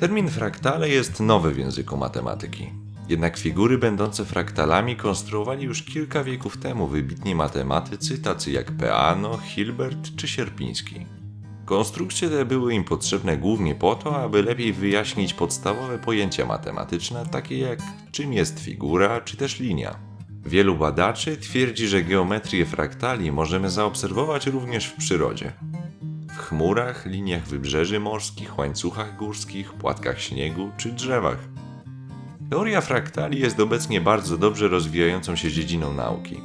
Termin fraktale jest nowy w języku matematyki. Jednak figury będące fraktalami konstruowali już kilka wieków temu wybitni matematycy tacy jak Peano, Hilbert czy Sierpiński. Konstrukcje te były im potrzebne głównie po to, aby lepiej wyjaśnić podstawowe pojęcia matematyczne, takie jak czym jest figura czy też linia. Wielu badaczy twierdzi, że geometrię fraktali możemy zaobserwować również w przyrodzie. Chmurach, liniach wybrzeży morskich, łańcuchach górskich, płatkach śniegu czy drzewach. Teoria fraktali jest obecnie bardzo dobrze rozwijającą się dziedziną nauki.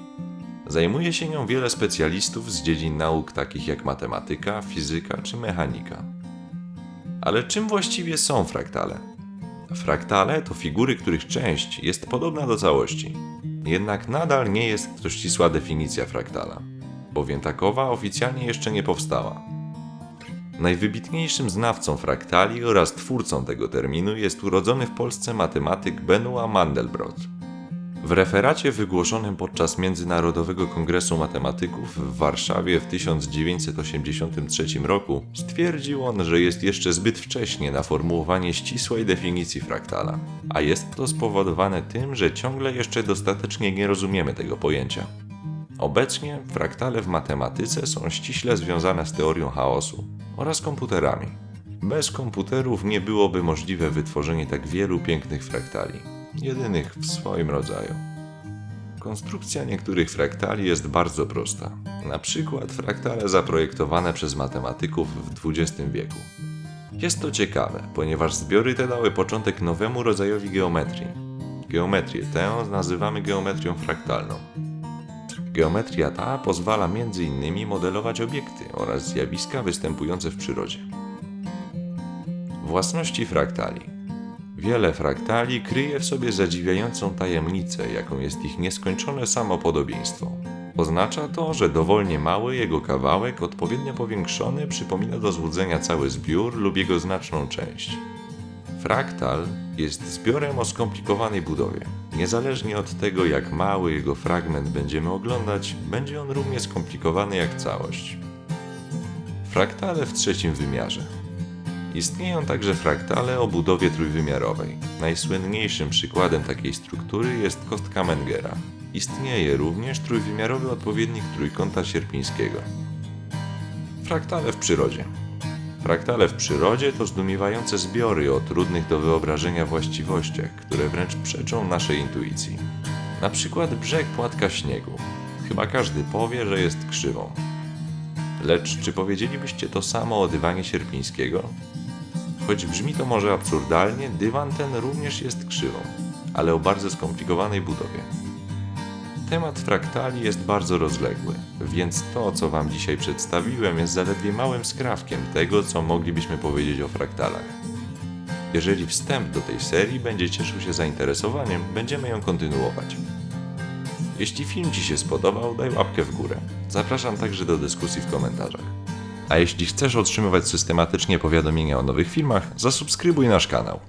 Zajmuje się nią wiele specjalistów z dziedzin nauk takich jak matematyka, fizyka czy mechanika. Ale czym właściwie są fraktale? Fraktale to figury, których część jest podobna do całości. Jednak nadal nie jest to ścisła definicja fraktala, bowiem takowa oficjalnie jeszcze nie powstała. Najwybitniejszym znawcą fraktali oraz twórcą tego terminu jest urodzony w Polsce matematyk Benoit Mandelbrot. W referacie wygłoszonym podczas Międzynarodowego Kongresu Matematyków w Warszawie w 1983 roku stwierdził on, że jest jeszcze zbyt wcześnie na formułowanie ścisłej definicji fraktala, a jest to spowodowane tym, że ciągle jeszcze dostatecznie nie rozumiemy tego pojęcia. Obecnie fraktale w matematyce są ściśle związane z teorią chaosu oraz komputerami. Bez komputerów nie byłoby możliwe wytworzenie tak wielu pięknych fraktali, jedynych w swoim rodzaju. Konstrukcja niektórych fraktali jest bardzo prosta. Na przykład fraktale zaprojektowane przez matematyków w XX wieku. Jest to ciekawe, ponieważ zbiory te dały początek nowemu rodzajowi geometrii. Geometrię tę nazywamy geometrią fraktalną. Geometria ta pozwala m.in. modelować obiekty oraz zjawiska występujące w przyrodzie. Własności fraktali. Wiele fraktali kryje w sobie zadziwiającą tajemnicę, jaką jest ich nieskończone samopodobieństwo. Oznacza to, że dowolnie mały jego kawałek, odpowiednio powiększony, przypomina do złudzenia cały zbiór lub jego znaczną część. Fraktal jest zbiorem o skomplikowanej budowie. Niezależnie od tego, jak mały jego fragment będziemy oglądać, będzie on równie skomplikowany jak całość. Fraktale w trzecim wymiarze. Istnieją także fraktale o budowie trójwymiarowej. Najsłynniejszym przykładem takiej struktury jest kostka Mengera. Istnieje również trójwymiarowy odpowiednik trójkąta sierpińskiego. Fraktale w przyrodzie. Fraktale w przyrodzie to zdumiewające zbiory o trudnych do wyobrażenia właściwościach, które wręcz przeczą naszej intuicji. Na przykład brzeg płatka śniegu. Chyba każdy powie, że jest krzywą. Lecz czy powiedzielibyście to samo o dywanie sierpińskiego? Choć brzmi to może absurdalnie, dywan ten również jest krzywą, ale o bardzo skomplikowanej budowie. Temat fraktali jest bardzo rozległy, więc to, co Wam dzisiaj przedstawiłem, jest zaledwie małym skrawkiem tego, co moglibyśmy powiedzieć o fraktalach. Jeżeli wstęp do tej serii będzie cieszył się zainteresowaniem, będziemy ją kontynuować. Jeśli film Ci się spodobał, daj łapkę w górę. Zapraszam także do dyskusji w komentarzach. A jeśli chcesz otrzymywać systematycznie powiadomienia o nowych filmach, zasubskrybuj nasz kanał.